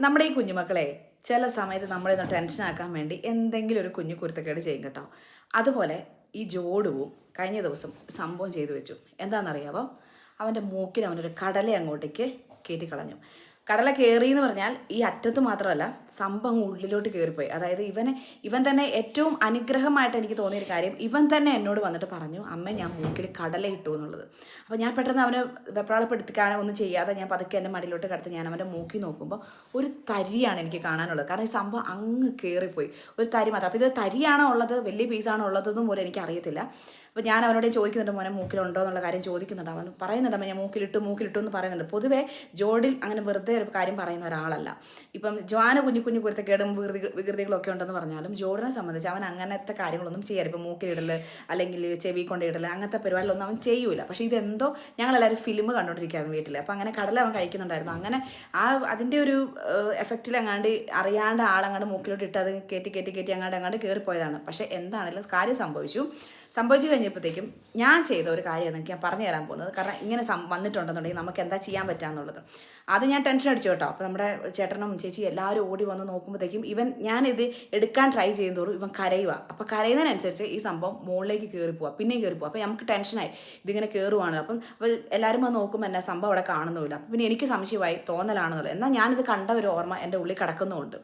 നമ്മുടെ ഈ കുഞ്ഞുമക്കളെ ചില സമയത്ത് നമ്മളിന്ന് ടെൻഷനാക്കാൻ വേണ്ടി എന്തെങ്കിലും ഒരു കുഞ്ഞു കുരുത്തക്കേട് ചെയ്യും കേട്ടോ. അതുപോലെ ഈ ജോഡുവും കഴിഞ്ഞ ദിവസം സംഭവം ചെയ്തു വെച്ചു. എന്താണെന്നറിയാവോ? അവന്റെ മൂക്കിൽ അവനൊരു കടല അങ്ങോട്ടേക്ക് കയറ്റിക്കളഞ്ഞു. കടല കയറി എന്ന് പറഞ്ഞാൽ ഈ അറ്റത്ത് മാത്രമല്ല സംഭവം ഉള്ളിലോട്ട് കയറിപ്പോയി അതായത് ഇവനെ ഇവൻ തന്നെ ഏറ്റവും അനുഗ്രഹമായിട്ട് എനിക്ക് തോന്നിയൊരു കാര്യം ഇവൻ തന്നെ എന്നോട് വന്നിട്ട് പറഞ്ഞു അമ്മ ഞാൻ മൂക്കിൽ കടല ഇട്ടു എന്നുള്ളത്. അപ്പോൾ ഞാൻ പെട്ടെന്ന് അവനെ വെപ്രാളപ്പെടുത്തിക്കാൻ ഒന്നും ചെയ്യാതെ ഞാൻ പതുക്കെ എന്റെ മടിയിലോട്ട് കടത്ത് ഞാൻ അവന്റെ മൂക്കി നോക്കുമ്പോൾ ഒരു തരിയാണ് എനിക്ക് കാണാനുള്ളത്. കാരണം ഈ സംഭവം അങ്ങ് കയറിപ്പോയി ഒരു തരി മാത്രം. അപ്പോൾ ഇത് തരിയാണോ ഉള്ളത് വലിയ പീസാണോ ഉള്ളതെന്നും പോലും എനിക്ക് അറിയത്തില്ല അപ്പോൾ ഞാൻ അവനോട് ചോദിക്കുന്നുണ്ട് മോനെ മൂക്കിലുണ്ടോ? എന്നുള്ള കാര്യം ചോദിക്കുന്നുണ്ട്. അവൻ പറയുന്നുണ്ട് അമ്മ ഞാൻ മൂക്കിലിട്ടു മൂക്കിലിട്ടു എന്ന് പറയുന്നുണ്ട്. പൊതുവേ ജോഡിൽ അങ്ങനെ വെറുതെ ഒരു കാര്യം പറയുന്ന ഒരാളല്ല. ഇപ്പം ജോന കുഞ്ഞു കുഞ്ഞു കുരുത്തക്കേടും വികൃതി വികൃതികളൊക്കെ ഉണ്ടെന്ന് പറഞ്ഞാലും ജോഡിനെ സംബന്ധിച്ച് അവൻ അങ്ങനത്തെ കാര്യങ്ങളൊന്നും ചെയ്യാറ് ഇപ്പം മൂക്കിലിടൽ അല്ലെങ്കിൽ ചെവി കൊണ്ടിടൽ അങ്ങനത്തെ പരിപാടികളൊന്നും അവൻ ചെയ്യൂല. പക്ഷേ ഇതെന്തോ ഞങ്ങളെല്ലാവരും ഫിലിം കണ്ടുകൊണ്ടിരിക്കുകയായിരുന്നു വീട്ടിൽ അപ്പോൾ അങ്ങനെ കടല അവൻ കഴിക്കുന്നുണ്ടായിരുന്നു. അങ്ങനെ ആ അതിന്റെ ഒരു എഫക്റ്റിൽ അങ്ങാണ്ട് അറിയാണ്ട് ആളങ്ങാണ്ട് മൂക്കിലോട്ട് ഇട്ട് അത് കയറ്റി കയറ്റി കയറ്റി അങ്ങാണ്ട് അങ്ങാണ്ട് കയറിപ്പോയതാണ് പക്ഷേ എന്താണെങ്കിലും കാര്യം സംഭവിച്ചു. സംഭവിച്ചു കഴിഞ്ഞപ്പോഴത്തേക്കും ഞാൻ ചെയ്ത ഒരു കാര്യം എന്നൊക്കെ ഞാൻ പറഞ്ഞു തരാൻ പോകുന്നത്. കാരണം ഇങ്ങനെ വന്നിട്ടുണ്ടെന്നുണ്ടെങ്കിൽ നമുക്ക് എന്താ ചെയ്യാൻ പറ്റാന്നുള്ളത്. അത് ഞാൻ ടെൻഷൻ അടിച്ചു കേട്ടോ. അപ്പോൾ നമ്മുടെ ചേട്ടനും ചേച്ചി എല്ലാവരും ഓടി വന്ന് നോക്കുമ്പോഴത്തേക്കും ഇവൻ ഞാനിത് എടുക്കാൻ ട്രൈ ചെയ്യുന്നതോറും ഇവൻ കരയുക അപ്പോൾ കരയുന്നതിനനുസരിച്ച് ഈ സംഭവം മുകളിലേക്ക് കയറി പോവുക പിന്നെയും കയറി പോവുക അപ്പോൾ നമുക്ക് ടെൻഷനായി ഇതിങ്ങനെ കയറുവാണ് അപ്പം അപ്പോൾ എല്ലാവരും വന്ന് നോക്കുമ്പോൾ എന്നെ സംഭവം അവിടെ കാണുന്നുമില്ല. അപ്പം പിന്നെ എനിക്ക് സംശയമായി തോന്നലാണെന്നുള്ളത്. എന്നാൽ ഞാനിത് കണ്ട ഒരു ഓർമ്മ എന്റെ ഉള്ളിൽ കിടക്കുന്നുമുണ്ട്.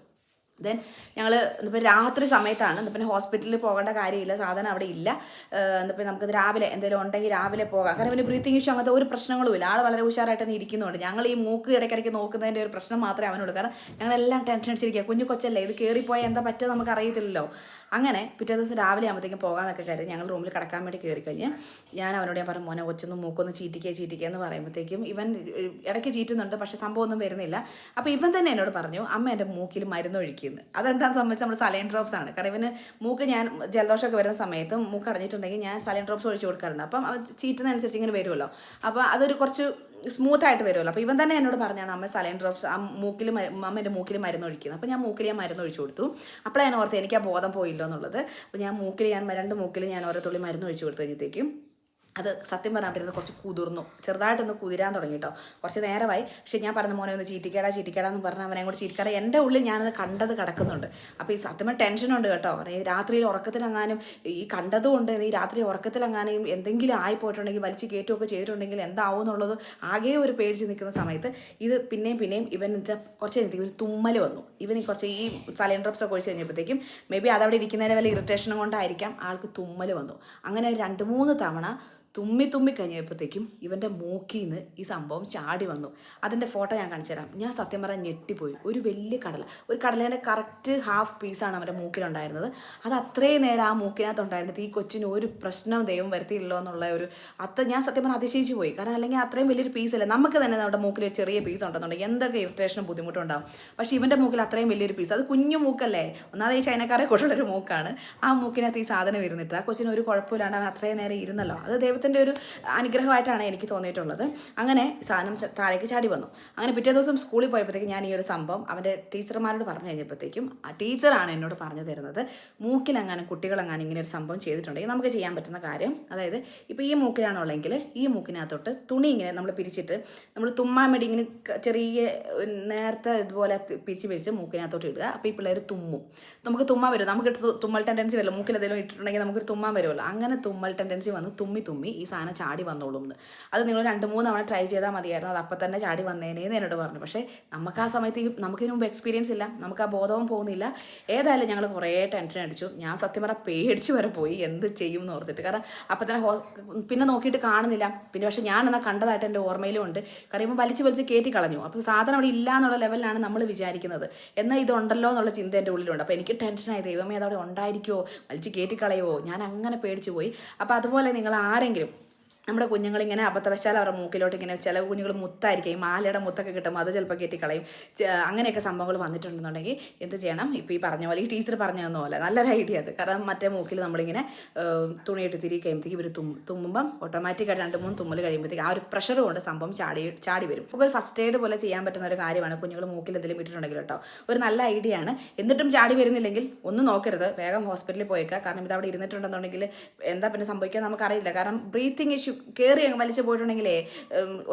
ദെൻ ഞങ്ങൾ ഇന്നിപ്പോൾ രാത്രി സമയത്താണ് ഇന്നിപ്പോൾ ഹോസ്പിറ്റലിൽ പോകേണ്ട കാര്യമില്ല സാധനം അവിടെ ഇല്ല. എന്നിപ്പോൾ നമുക്കത് രാവിലെ എന്തെങ്കിലും ഉണ്ടെങ്കിൽ രാവിലെ പോകാം. കാരണം ഇവന് ബ്രീത്തിങ് ഇഷ്യൂ അങ്ങനത്തെ ഒരു പ്രശ്നങ്ങളുമില്ല ആൾ വളരെ ഉഷാറായിട്ട് തന്നെ ഇരിക്കുന്നുണ്ട്. ഞങ്ങൾ ഈ മൂക്ക് ഇടയ്ക്കിടയ്ക്ക് നോക്കുന്നതിന്റെ ഒരു പ്രശ്നം മാത്രമേ അവനോട് കാരണം ഞങ്ങളെല്ലാം ടെൻഷൻ അടിച്ചിരിക്കുക കുഞ്ഞു കൊച്ചല്ലേ ഇത് കയറിപ്പോയാൽ എന്താ പറ്റുക നമുക്ക് അറിയത്തില്ലല്ലോ. അങ്ങനെ പിറ്റേ ദിവസം രാവിലെ ആകുമ്പോഴത്തേക്കും പോകാമെന്നൊക്കെ കരുതി ഞങ്ങൾ റൂമിൽ കിടക്കാൻ വേണ്ടി കയറി കഴിഞ്ഞ് ഞാൻ അവനോട് ഞാൻ പറഞ്ഞു മോനെ ഒച്ചൊന്ന് മൂക്കൊന്ന് ചീറ്റിക്കുക ചീറ്റിക്കുക എന്ന് പറയുമ്പോഴത്തേക്കും ഇവൻ ഇടയ്ക്ക് ചീറ്റുന്നുണ്ട് പക്ഷേ സംഭവമൊന്നും വരുന്നില്ല. അപ്പോൾ ഇവൻ തന്നെ എന്നോട് പറഞ്ഞു അമ്മ എന്റെ മൂക്കിൽ മരുന്ന് ഒഴിക്കുന്നു അതെന്താണെന്ന് സംബന്ധിച്ച് നമ്മൾ സലൈൻ ഡ്രോപ്സ് ആണ്. കാരണം ഇവന് മൂക്ക് ഞാൻ ജലദോഷമൊക്കെ വരുന്ന സമയത്ത് മൂക്ക് അടഞ്ഞിട്ടുണ്ടെങ്കിൽ ഞാൻ സലൈൻ ഡ്രോപ്സ് ഒഴിച്ച് കൊടുക്കാറുണ്ട്. അപ്പം ചീറ്റുന്നതനുസരിച്ച് ഇങ്ങനെ വരുമല്ലോ. അപ്പോൾ അതൊരു കുറച്ച് സ്മൂത്ത് ആയിട്ട് വരുമല്ലോ. അപ്പോൾ ഇവൻ തന്നെ എന്നോട് പറഞ്ഞാണ് അമ്മ സലൈൻ ഡ്രോപ്സ് ആ മൂക്കിൽ അമ്മ എന്റെ മൂക്കിൽ മരുന്ന് ഒഴിക്കുന്നത് അപ്പോൾ ഞാൻ മൂക്കിൽ ഞാൻ മരുന്ന് ഒഴിച്ചു കൊടുത്തു. അപ്പോഴാണ് ഓർത്ത് എനിക്ക് ആ ബോധം പോയില്ലോ എന്നുള്ളത് അപ്പോൾ ഞാൻ മൂക്കിൽ ഞാൻ രണ്ട് മൂക്കിൽ ഞാൻ ഓരോ തുള്ളി മരുന്ന് ഒഴിച്ചു കൊടുത്തു കഴിഞ്ഞത്തേക്കും അത് സത്യം പറഞ്ഞാൽ പറ്റുന്നത് കുറച്ച് കുതിർന്നു. ചെറുതായിട്ടൊന്ന് കുതിരാൻ തുടങ്ങി കേട്ടോ കുറച്ച് നേരമായി. പക്ഷേ ഞാൻ പറഞ്ഞ മോനെ ഒന്ന് ചീറ്റിക്കേടാ ചീറ്റിക്കേടാ എന്ന് പറഞ്ഞാൽ അവനെ കൂടെ ചീറ്റിക്കേടാ എന്റെ ഉള്ളിൽ ഞാനത് കണ്ടത് കിടക്കുന്നുണ്ട്. അപ്പോൾ ഈ സത്യം ടെൻഷനുണ്ട് കേട്ടോ. ഈ രാത്രിയിൽ ഉറക്കത്തിലെങ്ങാനും ഈ കണ്ടതുകൊണ്ട് ഈ രാത്രി ഉറക്കത്തിലെങ്ങാനും എന്തെങ്കിലും ആയിപ്പോയിട്ടുണ്ടെങ്കിൽ വലിച്ച് കയറ്റുമൊക്കെ ചെയ്തിട്ടുണ്ടെങ്കിൽ എന്താവും എന്നുള്ളത് ആകെ ഒരു പേടിച്ച് നിൽക്കുന്ന സമയത്ത് ഇത് പിന്നെയും പിന്നെയും ഇവൻ കുറച്ച് കഴിഞ്ഞത്തേക്കും ഒരു തുമ്മൽ വന്നു. ഇവന് കുറച്ച് ഈ സലൈൻ ഒക്കെ ഒഴിച്ച് കഴിഞ്ഞപ്പോഴത്തേക്കും മേ ബി അതവിടെ ഇരിക്കുന്നതിന് വല്ല ഇറിറ്റേഷനും കൊണ്ടായിരിക്കാം ആൾക്ക് തുമ്മൽ വന്നു. അങ്ങനെ രണ്ട് മൂന്ന് തവണ തുമ്മി തുമ്മി കഴിഞ്ഞപ്പോഴത്തേക്കും ഇവന്റെ മൂക്കിൽ നിന്ന് ഈ സംഭവം ചാടി വന്നു. അതിന്റെ ഫോട്ടോ ഞാൻ കാണിച്ചു തരാം. ഞാൻ സത്യം പറയാൻ ഞെട്ടിപ്പോയി. ഒരു വലിയ കടല. ഒരു കടലേന്റെ കറക്റ്റ് ഹാഫ് പീസാണ് അവന്റെ മൂക്കിലുണ്ടായിരുന്നത്. അത് അത്രയും നേരം ആ മൂക്കിനകത്ത് ഉണ്ടായിരുന്നിട്ട് ഈ കൊച്ചിന് ഒരു പ്രശ്നം ദൈവം വരുത്തിയില്ലോ എന്നുള്ള ഒരു അത്ര ഞാൻ സത്യം പറഞ്ഞാൽ അതിശയിച്ച് പോയി. കാരണം അല്ലെങ്കിൽ അത്രയും വലിയൊരു പീസല്ല? നമുക്ക് തന്നെ നമ്മുടെ മൂക്കിൽ ചെറിയ പീസ് ഉണ്ടെന്നുണ്ടെങ്കിൽ എന്തൊക്കെ ഇറിറ്റേഷനും ബുദ്ധിമുട്ടുണ്ടാവും. പക്ഷേ ഇവന്റെ മൂക്കിൽ അത്രയും വലിയൊരു പീസ്. അത് കുഞ്ഞു മൂക്കല്ലേ? ഒന്നാമത് ഈ ചൈനക്കാരെ കൊണ്ടുള്ളൊരു മൂക്കാണ്. ആ മൂക്കിനകത്ത് ഈ സാധനം ഇരുന്നിട്ട് ആ കൊച്ചിന് ഒരു കുഴപ്പമില്ലാണ്ട് അവൻ അത്രയും നേരം ഇരുന്നല്ലോ. അത് ദൈവത്തിന്റെ ഒരു അനുഗ്രഹമായിട്ടാണ് എനിക്ക് തോന്നിയിട്ടുള്ളത്. അങ്ങനെ സാധനം താഴേക്ക് ചാടി വന്നു. അങ്ങനെ പിറ്റേ ദിവസം സ്കൂളിൽ പോയപ്പോഴത്തേക്കും ഞാൻ ഈ ഒരു സംഭവം അവന്റെ ടീച്ചർമാരോട് പറഞ്ഞു കഴിഞ്ഞപ്പോഴത്തേക്കും ആ ടീച്ചറാണ് എന്നോട് പറഞ്ഞു തരുന്നത്. മൂക്കിലെങ്ങാനും കുട്ടികളെങ്ങാനും ഇങ്ങനെ ഒരു സംഭവം ചെയ്തിട്ടുണ്ടെങ്കിൽ നമുക്ക് ചെയ്യാൻ പറ്റുന്ന കാര്യം അതായത് ഇപ്പോൾ ഈ മൂക്കിലാണുള്ളെങ്കിൽ ഈ മൂക്കിനകത്തോട്ട് തുണി ഇങ്ങനെ നമ്മൾ പിരിച്ചിട്ട് നമ്മൾ തുമ്മാൻ വേണ്ടി ഇങ്ങനെ ചെറിയ നേരത്തെ ഇതുപോലെ പിരിച്ച് പിരിച്ച് മൂക്കിനകത്തോട്ട് ഇടുക. അപ്പോൾ ഈ പിള്ളേർ തുമ്മും. നമുക്ക് തുമ്മാൻ വരും നമുക്ക് തുമ്മൽ ടെൻഡൻസി വരും മൂക്കിൽ എന്തെങ്കിലും ഇട്ടിട്ടുണ്ടെങ്കിൽ നമുക്കൊരു തുമ്മാൻ വരുമല്ലോ? അങ്ങനെ തുമ്മൽ ടെൻഡൻസി വന്ന് തുമ്മി തുമ്മി ഈ സാധനം ചാടി വന്നോളും എന്ന് അത് നിങ്ങൾ രണ്ട് മൂന്ന് തവണ ട്രൈ ചെയ്താൽ മതിയായിരുന്നു. അത് അപ്പം തന്നെ ചാടി വന്നേനേന്ന് എന്നോട് പറഞ്ഞു. പക്ഷേ നമുക്ക് ആ സമയത്ത് നമുക്കിതിന് മുമ്പ് എക്സ്പീരിയൻസ് ഇല്ല. നമുക്ക് ആ ബോധവും പോകുന്നില്ല. ഏതായാലും ഞങ്ങൾ കുറേ ടെൻഷൻ അടിച്ചു. ഞാൻ സത്യം പറഞ്ഞാൽ പേടിച്ച് വരെ പോയി. എന്ത് ചെയ്യും എന്ന് ഓർത്തിട്ട്. കാരണം അപ്പം തന്നെ പിന്നെ നോക്കിയിട്ട് കാണുന്നില്ല. പിന്നെ പക്ഷേ ഞാൻ എന്നാൽ കണ്ടതായിട്ട് എന്റെ ഓർമ്മയിലും ഉണ്ട്. കാരണം ഇപ്പം വലിച്ച് വലിച്ച് കയറ്റി കളഞ്ഞു. അപ്പോൾ സാധനം അവിടെ ഇല്ല എന്നുള്ള ലെവലിലാണ് നമ്മൾ വിചാരിക്കുന്നത്. എന്നാൽ ഇതുണ്ടല്ലോ എന്നുള്ള ചിന്ത എന്റെ ഉള്ളിലുണ്ട്. അപ്പോൾ എനിക്ക് ടെൻഷനായി ദൈവമേ അതവിടെ ഉണ്ടായിരിക്കുമോ വലിച്ച് കയറ്റി കളയുമോ ഞാൻ അങ്ങനെ പേടിച്ച് പോയി. അപ്പോൾ അതുപോലെ നിങ്ങൾ ആരെങ്കിലും നമ്മുടെ കുഞ്ഞുങ്ങൾ ഇങ്ങനെ അബദ്ധവശാൽ അവരുടെ മൂക്കിലോട്ട് ഇങ്ങനെ ചില കുഞ്ഞുങ്ങൾ മുത്തായിരിക്കും. മാലയുടെ മുത്തൊക്കെ കിട്ടും അത് ചിലപ്പോൾ കെട്ടിക്കളയും. ചെ- അങ്ങനെയൊക്കെ സംഭവങ്ങൾ വന്നിട്ടുണ്ടെന്നുണ്ടെങ്കിൽ എന്ത് ചെയ്യണം? ഇപ്പോൾ ഈ പറഞ്ഞ പോലെ ഈ ടീച്ചർ പറഞ്ഞു പോലെ നല്ലൊരു ഐഡിയ അത്. കാരണം മറ്റേ മൂക്കിൽ നമ്മളിങ്ങനെ തുണിയിട്ട് തിരികെ കഴിയുമ്പോഴത്തേക്ക് ഇവർ തും തുമ്മുമ്പം ഓട്ടോമാറ്റിക്കായിട്ട് രണ്ട് മൂന്ന് തുമ്മൽ കഴിയുമ്പോഴത്തേക്ക് ആ ഒരു പ്രഷർ കൊണ്ട് സംഭവം ചാടി ചാടി വരും. ഇപ്പോൾ ഒരു ഫസ്റ്റ് എയ്ഡ് പോലെ ചെയ്യാൻ പറ്റുന്ന ഒരു കാര്യമാണ് കുഞ്ഞുങ്ങൾ മൂക്കിൽ എന്തെങ്കിലും ഇട്ടിട്ടുണ്ടെങ്കിൽ കേട്ടോ. ഒരു നല്ല ഐഡിയ ആണ്. എന്നിട്ടും ചാടി വരുന്നില്ലെങ്കിൽ ഒന്നും നോക്കരുത്. വേഗം ഹോസ്പിറ്റലിൽ പോയേക്കുക. കാരണം ഇത് അവിടെ ഇരുന്നിട്ടുണ്ടെന്നുണ്ടെങ്കിൽ എന്താ പിന്നെ സംഭവിക്കുക നമുക്കറിയില്ല. കാരണം ബ്രീത്തിങ് ഇഷ്യൂ കയറി അങ്ങ് വലിച്ചു പോയിട്ടുണ്ടെങ്കിലേ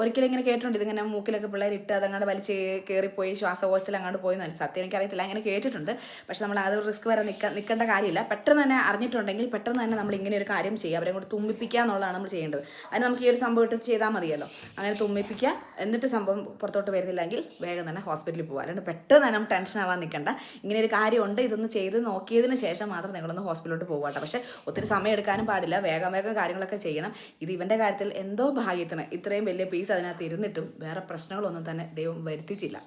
ഒരിക്കലും ഇങ്ങനെ കേട്ടിട്ടുണ്ട്. ഇതിങ്ങനെ മൂക്കിലൊക്കെ പിള്ളേർ ഇട്ട് അതങ്ങാണ്ട് വലിച്ച് കയറിപ്പോയി ശ്വാസകോശത്തിൽ അങ്ങോട്ട് പോയി എന്ന് സത്യം എനിക്കറിയത്തില്ല. അങ്ങനെ കേട്ടിട്ടുണ്ട്. പക്ഷെ നമ്മൾ അത് റിസ്ക് വരെ നിൽക്ക നിൽക്കേണ്ട കാര്യമില്ല. പെട്ടെന്ന് തന്നെ അറിഞ്ഞിട്ടുണ്ടെങ്കിൽ പെട്ടെന്ന് തന്നെ നമ്മൾ ഇങ്ങനെ ഒരു കാര്യം ചെയ്യുക. അവരെ കൂടെ തുമ്മിപ്പിക്കുക എന്നുള്ളതാണ് നമ്മൾ ചെയ്യേണ്ടത്. അതിന് നമുക്ക് ഈ ഒരു സംഭവം ഇട്ട് ചെയ്താൽ മതിയല്ലോ. അങ്ങനെ തുമ്മിപ്പിക്കുക. എന്നിട്ട് സംഭവം പുറത്തോട്ട് വരുന്നില്ലെങ്കിൽ വേഗം തന്നെ ഹോസ്പിറ്റലിൽ പോകുക അല്ലാണ്ട് പെട്ടെന്ന് തന്നെ നമുക്ക് ടെൻഷൻ ആവാൻ നിൽക്കണ്ട. ഇങ്ങനെ ഒരു കാര്യമുണ്ട്. ഇതൊന്ന് ചെയ്ത് നോക്കിയതിന് ശേഷം മാത്രം നിങ്ങളൊന്ന് ഹോസ്പിറ്റലിലോട്ട് പോകാട്ടോ പക്ഷേ ഒത്തിരി സമയം എടുക്കാനും പാടില്ല. വേഗം വേഗം കാര്യങ്ങളൊക്കെ ചെയ്യണം. ഇത് ഇവന്റെ കാര്യത്തിൽ എന്തോ ഭാഗ്യത്തിന് ഇത്രയും വലിയ പീസ് അതിനകത്ത് ഇരുന്നിട്ടും വേറെ പ്രശ്നങ്ങളൊന്നും തന്നെ ദൈവം വരുത്തിച്ചില്ല.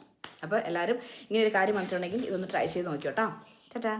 അപ്പോൾ എല്ലാവരും ഇങ്ങനെ ഒരു കാര്യം വന്നിട്ടുണ്ടെങ്കിൽ ഇതൊന്ന് ട്രൈ ചെയ്ത് നോക്കിയോട്ടോ. ചേട്ടാ